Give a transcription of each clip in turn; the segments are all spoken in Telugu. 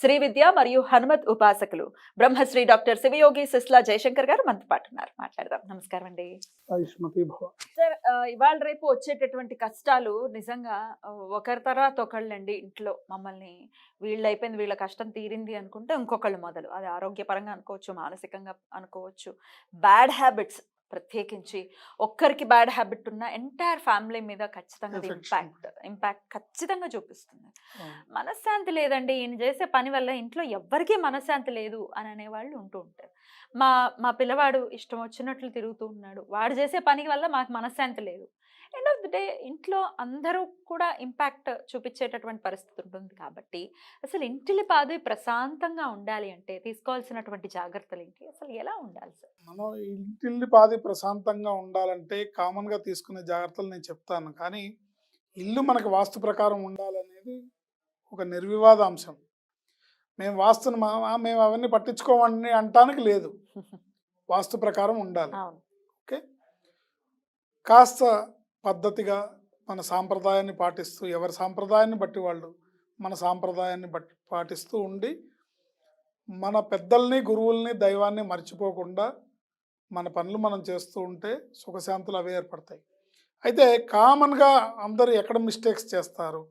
Shri Vidya మరియు హనుమత్ ఉపాసకులు. బ్రహ్మశ్రీ డాక్టర్ శివయోగి సిస్లా జయశంకర్ గారు మనతో పాటు ఉన్నారు. మాట్లాడదాం. నమస్కారం అండి. సార్ ఇవాళ రేపు వచ్చేటటువంటి కష్టాలు నిజంగా ఒకరి తర్వాత ఒకళ్ళండి ఇంట్లో మమ్మల్ని వీళ్ళు అయిపోయింది వీళ్ళ కష్టం తీరింది అనుకుంటే ఇంకొకళ్ళు మొదలు. అది ఆరోగ్యపరంగా అనుకోవచ్చు మానసికంగా అనుకోవచ్చు. బ్యాడ్ హ్యాబిట్స్ ప్రత్యేకించి ఒక్కరికి బ్యాడ్ హ్యాబిట్ ఉన్న ఎంటైర్ ఫ్యామిలీ మీద ఖచ్చితంగా. ఇంపాక్ట్ ఇంపాక్ట్ ఖచ్చితంగా చూపిస్తుంది. మనశ్శాంతి లేదండి ఈయన చేసే పని వల్ల ఇంట్లో ఎవ్వరికీ మనశ్శాంతి లేదు అని అనేవాళ్ళు ఉంటూ ఉంటారు. మా మా పిల్లవాడు ఇష్టం వచ్చినట్లు తిరుగుతూ ఉన్నాడు. వాడు చేసే పని వల్ల మాకు మనశ్శాంతి లేదు. ఎండ్ ఆఫ్ ది డే ఇంట్లో అందరూ కూడా ఇంపాక్ట్ చూపించేటటువంటి పరిస్థితి ఉంటుంది కాబట్టి అసలు ఇంటిలి పాది ప్రశాంతంగా ఉండాలి అంటే తీసుకోవాల్సినటువంటి జాగ్రత్తలు ఏంటి? అసలు ఎలా ఉండాలి సార్? మనం ఇంటిల్లి పాది ప్రశాంతంగా ఉండాలంటే కామన్గా తీసుకునే జాగ్రత్తలు నేను చెప్తాను. కానీ ఇల్లు మనకు వాస్తు ప్రకారం ఉండాలనేది ఒక నిర్వివాద అంశం. మేము వాస్తుని మేము అవన్నీ పట్టించుకోమని అంటానికి లేదు. వాస్తు ప్రకారం ఉండాలి. అవును. కాస్త పద్ధతిగా మన సాంప్రదాయాన్ని పాటిస్తూ ఎవరి సాంప్రదాయాన్ని బట్టి వాళ్ళు మన సాంప్రదాయాన్ని బట్టి పాటిస్తూ ఉండి మన పెద్దల్ని గురువుల్ని దైవాన్ని మర్చిపోకుండా మన పనులు మనం చేస్తూ ఉంటే సుఖశాంతులు అవే ఏర్పడతాయి. అయితే కామన్గా అందరూ ఎక్కడ మిస్టేక్స్ చేస్తారు?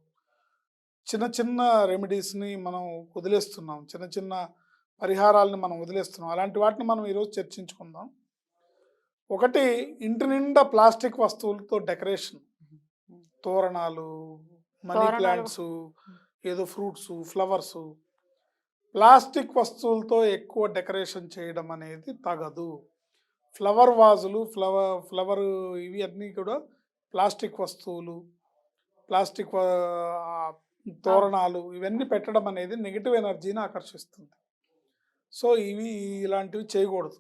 చిన్న చిన్న రెమెడీస్ని మనం వదిలేస్తున్నాం చిన్న చిన్న పరిహారాలని మనం వదిలేస్తున్నాం అలాంటి వాటిని మనం ఈరోజు చర్చించుకుందాం. ఒకటి ఇంటి నిండా ప్లాస్టిక్ వస్తువులతో డెకరేషన్. తోరణాలు మనీ. ప్లాంట్స్ ఏదో ఫ్రూట్స్ ఫ్లవర్స్. ప్లాస్టిక్ వస్తువులతో ఎక్కువ డెకరేషన్ చేయడం అనేది తగదు. ఫ్లవర్ వాజులు ఫ్లవర్ ఫ్లవర్ ఇవి అన్నీ కూడా ప్లాస్టిక్ వస్తువులు ప్లాస్టిక్ తోరణాలు ఇవన్నీ పెట్టడం అనేది నెగిటివ్ ఎనర్జీని ఆకర్షిస్తుంది. సో ఇవి ఇలాంటివి చేయకూడదు.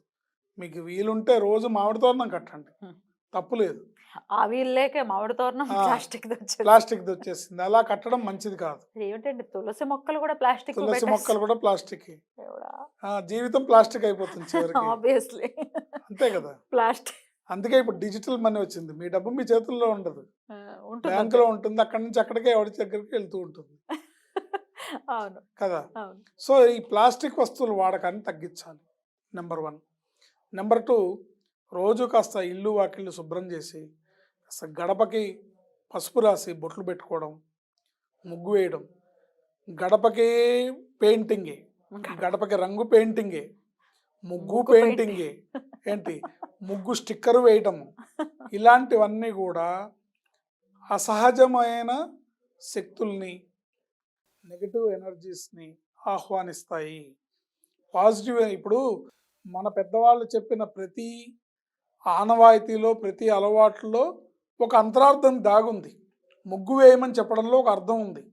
మీకు వీలుంటే రోజు మామిడి తోరణం కట్టండి. తప్పు లేదు. ఆ వీళ్ళేకే మామిడి తోరణం ప్లాస్టిక్ ప్లాస్టిక్ వచ్చేసింది అలా కట్టడం మంచిది కాదు. ఏమిటండి? తులసి మొక్కలు కూడా ప్లాస్టిక్ తులసి మొక్కలు కూడా ప్లాస్టిక్. జీవితం ప్లాస్టిక్ అయిపోతుంది ఆబ్వియస్లీ అంతే కదా. ప్లాస్టిక్ అందుకే ఇప్పుడు డిజిటల్ మనీ వచ్చింది. మీ డబ్బు మీ చేతుల్లో ఉండదు. బ్యాంకులో ఉంటుంది. అక్కడి నుంచి అక్కడికే ఎవరి దగ్గరికి వెళ్తూ ఉంటుంది. అవును. కదా. సో ఈ ప్లాస్టిక్ వస్తువుల వాడకాన్ని తగ్గించాలి. Number one. నెంబర్ టూ రోజు కాస్త ఇల్లు వాకిళ్ళు శుభ్రం చేసి కాస్త గడపకి పసుపు రాసి బొట్లు పెట్టుకోవడం ముగ్గు వేయడం గడపకి పెయింటింగే గడపకి రంగు పెయింటింగే ముగ్గు పెయింటింగే ఏంటి? ముగ్గు స్టిక్కర్ వేయటము ఇలాంటివన్నీ కూడా అసహజమైన శక్తుల్ని నెగటివ్ ఎనర్జీస్ని ఆహ్వానిస్తాయి. పాజిటివ్ ఇప్పుడు మన పెద్దవాళ్ళు చెప్పిన ప్రతి ఆనవాయితీలో ప్రతి అలవాట్లో ఒక అంతరార్థం దాగుంది. ముగ్గు వేయమని చెప్పడంలో ఒక అర్థం ఉంది.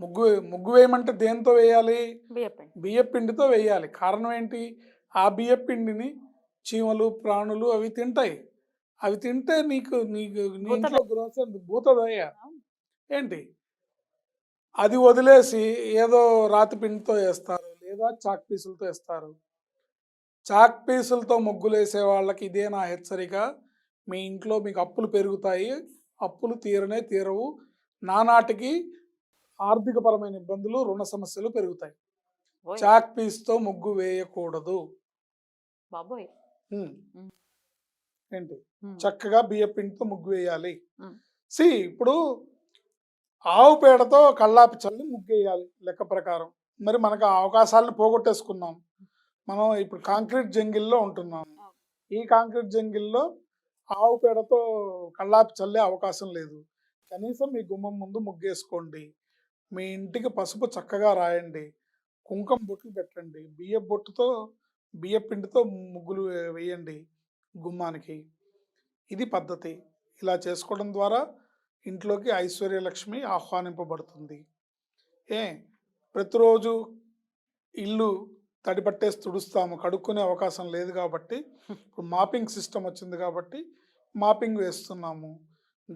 ముగ్గు ముగ్గు వేయమంటే దేంతో వేయాలి? బియ్యపిండి బియ్య పిండితో వేయాలి. కారణం ఏంటి? ఆ బియ్య పిండిని చీమలు ప్రాణులు అవి తింటాయి. అవి తింటే నీకు నీకు నీ ఇంట్లో భూతదయ్య ఏంటి? అది వదిలేసి ఏదో రాతి పిండితో వేస్తారు. లేదా చాక్ పీసులతో వేస్తారు. చాక్ పీసులతో ముగ్గులు వేసే వాళ్ళకి ఇదే నా హెచ్చరిక. మీ ఇంట్లో మీకు అప్పులు పెరుగుతాయి. అప్పులు తీరనే తీరవు. నానాటికి ఆర్థికపరమైన ఇబ్బందులు రుణ సమస్యలు పెరుగుతాయి. చాక్ పీస్తో ముగ్గు వేయకూడదు. బాబోయ్. ఏంటి. చక్కగా బియ్య పిండితో ముగ్గు వేయాలి. సి ఇప్పుడు ఆవు పేడతో కళ్ళాపి చల్లి ముగ్గు వేయాలి లెక్క ప్రకారం. మరి మనకు ఆ అవకాశాలను పోగొట్టేసుకున్నాం. మనం ఇప్పుడు కాంక్రీట్ జంగిల్లో ఉంటున్నాం. ఈ కాంక్రీట్ జంగిల్లో ఆవు పేడతో కళ్ళాపి చల్లే అవకాశం లేదు. కనీసం మీ గుమ్మం ముందు ముగ్గేసుకోండి. మీ ఇంటికి పసుపు చక్కగా రాయండి. కుంకుమ బొట్లు పెట్టండి. బియ్య బొట్టుతో బియ్య పిండితో ముగ్గులు వేయండి గుమ్మానికి. ఇది పద్ధతి. ఇలా చేసుకోవడం ద్వారా ఇంట్లోకి ఐశ్వర్యలక్ష్మి ఆహ్వానింపబడుతుంది. ఏ ప్రతిరోజు ఇల్లు తడి పట్టేసి తుడుస్తాము. కడుక్కునే అవకాశం లేదు కాబట్టి ఇప్పుడు మాపింగ్ సిస్టమ్ వచ్చింది కాబట్టి మాపింగ్ వేస్తున్నాము.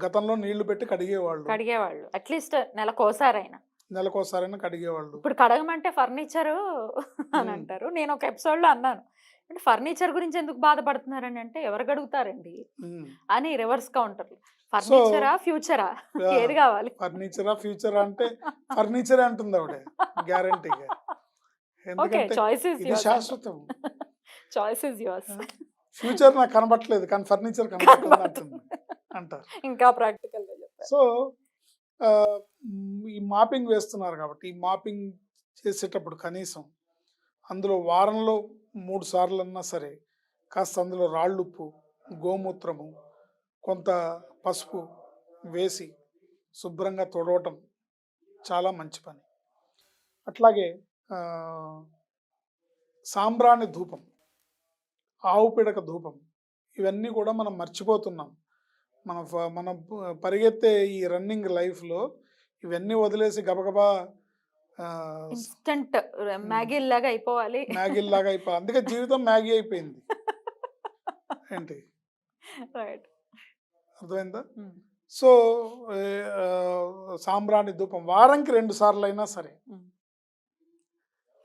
గతంలో నీళ్ళు పెట్టి కడిగేవాళ్ళు. కడిగేవాళ్ళు. అట్లీస్ట్ నెలకోసారైనా. నెలకోసారైనా కడిగేవాళ్ళు. ఇప్పుడు కడగమంటే ఫర్నిచర్ అని. అంటారు. నేను ఒక ఎపిసోడ్లో అన్నాను. అంటే ఫర్నిచర్ గురించి ఎందుకు బాధపడుతున్నారని అంటే ఎవరు కడుగుతారండి ఉమ్. అని రివర్స్ కౌంటర్లు. ఫర్నిచరా ఫ్యూచరా. ఏది కావాలి? ఫర్నిచరా ఫ్యూచర్ అంటే ఫర్నిచర్ అంటుంది ఆవిడ గ్యారంటీగా. ఎందుకంటే శాశ్వతం. చాయిస్ ఇస్ యువర్స్ ఫ్యూచర్ నాకు కనబట్టలేదు కానీ ఫర్నిచర్ కనబడుతుంది అంటుంది అంటారు. ఇంకా ప్రాక్టికల్ సో ఈ మాపింగ్ వేస్తున్నారు కాబట్టి ఈ మాపింగ్ చేసేటప్పుడు కనీసం అందులో వారంలో మూడు సార్లు అన్నా సరే కాస్త అందులో రాళ్ళుప్పు గోమూత్రము కొంత పసుపు వేసి శుభ్రంగా తొడవటం చాలా మంచి పని. అట్లాగే సాంబ్రాణి ధూపం ఆవు పిడక ధూపం ఇవన్నీ కూడా మనం మర్చిపోతున్నాం. మన ఫ- మన పరిగెత్తే ఈ రన్నింగ్ లైఫ్లో ఇవన్నీ వదిలేసి గబగబా ఇన్స్టంట్ మ్యాగీ లాగా అయిపోవాలి. మ్యాగీ లాగా అయిపోయి అందుకే జీవితం మ్యాగీ అయిపోయింది. ఏంటి? రైట్. అర్థమైందా? సో సాంబ్రాణి ధూపం వారంకి రెండు సార్లు అయినా సరే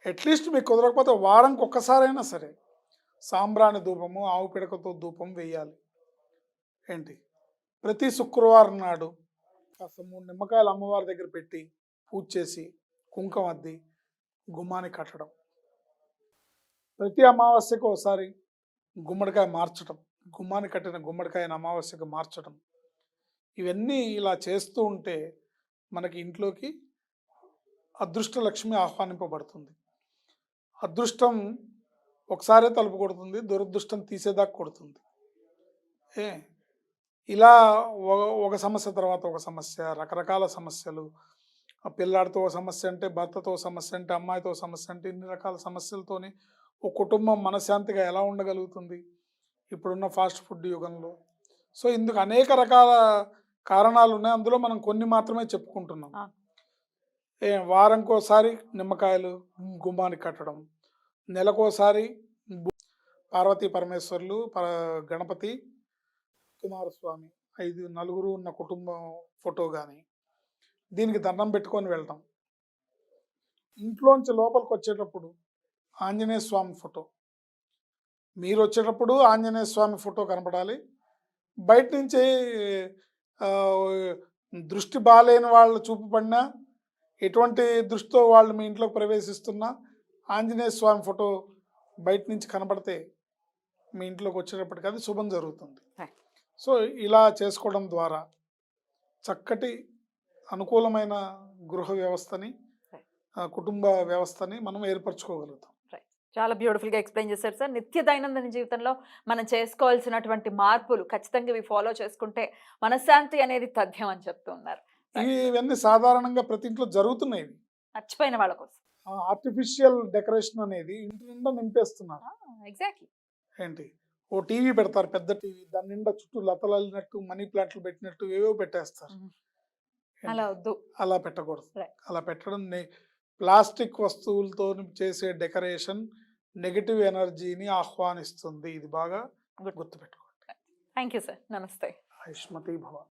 అట్లీస్ట్ మీకు కుదరకపోతే వారంకి ఒక్కసారైనా సరే సాంబ్రాణి ధూపము ఆవు పిడకతో ధూపం వేయాలి. ఏంటి? ప్రతి శుక్రవారం నాడు కాస్త మూడు నిమ్మకాయలు అమ్మవారి దగ్గర పెట్టి పూజ చేసి కుంకం అద్ది గుమ్మాన్ని కట్టడం. ప్రతి అమావాస్యకు ఒకసారి గుమ్మడికాయ మార్చడం గుమ్మాన్ని కట్టిన గుమ్మడికాయని అమావాస్యకు మార్చడం ఇవన్నీ ఇలా చేస్తూ ఉంటే మనకి ఇంట్లోకి అదృష్ట లక్ష్మి ఆహ్వానింపబడుతుంది. అదృష్టం ఒకసారే తలుపు కొడుతుంది దురదృష్టం తీసేదాకా కొడుతుంది. ఏ? ఇలా ఒక- ఒక సమస్య తర్వాత ఒక సమస్య రకరకాల సమస్యలు ఆ పిల్లాడితో సమస్య అంటే భర్తతో సమస్య అంటే అమ్మాయితో సమస్య అంటే ఇన్ని రకాల సమస్యలతోని ఒక కుటుంబం మనశ్శాంతిగా ఎలా ఉండగలుగుతుంది? ఇప్పుడున్న ఫాస్ట్ ఫుడ్ యుగంలో. సో ఇందుకు అనేక రకాల కారణాలు ఉన్నాయి. అందులో మనం కొన్ని మాత్రమే చెప్పుకుంటున్నాం. ఏ వారంకోసారి నిమ్మకాయలు గుమ్మానికి కట్టడం నెలకోసారి పార్వతీ పరమేశ్వర్లు పర గణపతి కుమారస్వామి ఐదు నలుగురు ఉన్న కుటుంబం ఫోటో కానీ దీనికి దండం పెట్టుకొని వెళ్తాం. ఇంట్లోంచి లోపలికి వచ్చేటప్పుడు ఆంజనేయ స్వామి ఫోటో. మీరు వచ్చేటప్పుడు ఆంజనేయ స్వామి ఫోటో కనపడాలి. బయట నుంచి దృష్టి బాగాలేని వాళ్ళు చూపు పడినా ఎటువంటి దృష్టితో వాళ్ళు మీ ఇంట్లోకి ప్రవేశిస్తున్నా ఆంజనేయ స్వామి ఫోటో బయట నుంచి కనపడితే మీ ఇంట్లోకి వచ్చేటప్పటికి అది శుభం జరుగుతుంది. సో ఇలా చేసుకోవడం ద్వారా చక్కటి అనుకూలమైన గృహ వ్యవస్థని కుటుంబ వ్యవస్థని మనం ఏర్పరచుకోగలుగుతాం. చాలా బ్యూటిఫుల్గా ఎక్స్ప్లెయిన్ చేశారు సార్. నిత్య దైనందిన జీవితంలో మనం చేసుకోవాల్సినటువంటి మార్పులు ఖచ్చితంగా ఇవి ఫాలో చేసుకుంటే మనశ్శాంతి అనేది తథ్యం అని చెప్తూ ఉన్నారు ఇవన్నీ సాధారణంగా ప్రతి ఇంట్లో జరుగుతున్నాయి. మర్చిపోయిన వాళ్ళ కోసం. ఆర్టిఫిషియల్ డెకరేషన్ అనేది ఇంటి నిండా నింపేస్తున్నారు. ఎగ్జాక్ట్లీ ఏంటి? ఓ టీవీ పెడతారు పెద్ద టీవీ. దాని నిండా చుట్టూ లతలు అల్లినట్టు మనీ ప్లాంట్లు పెట్టినట్టు ఏవో పెట్టేస్తారు? అలా వద్దు. అలా పెట్టకూడదు. అలా పెట్టడం నే- ప్లాస్టిక్ వస్తువులతో చేసే డెకరేషన్ నెగటివ్ ఎనర్జీని ఆహ్వానిస్తుంది. ఇది బాగా. గుర్తుపెట్టుకోండి. Thank you sir. నమస్తే. ఆయుష్మతి భవ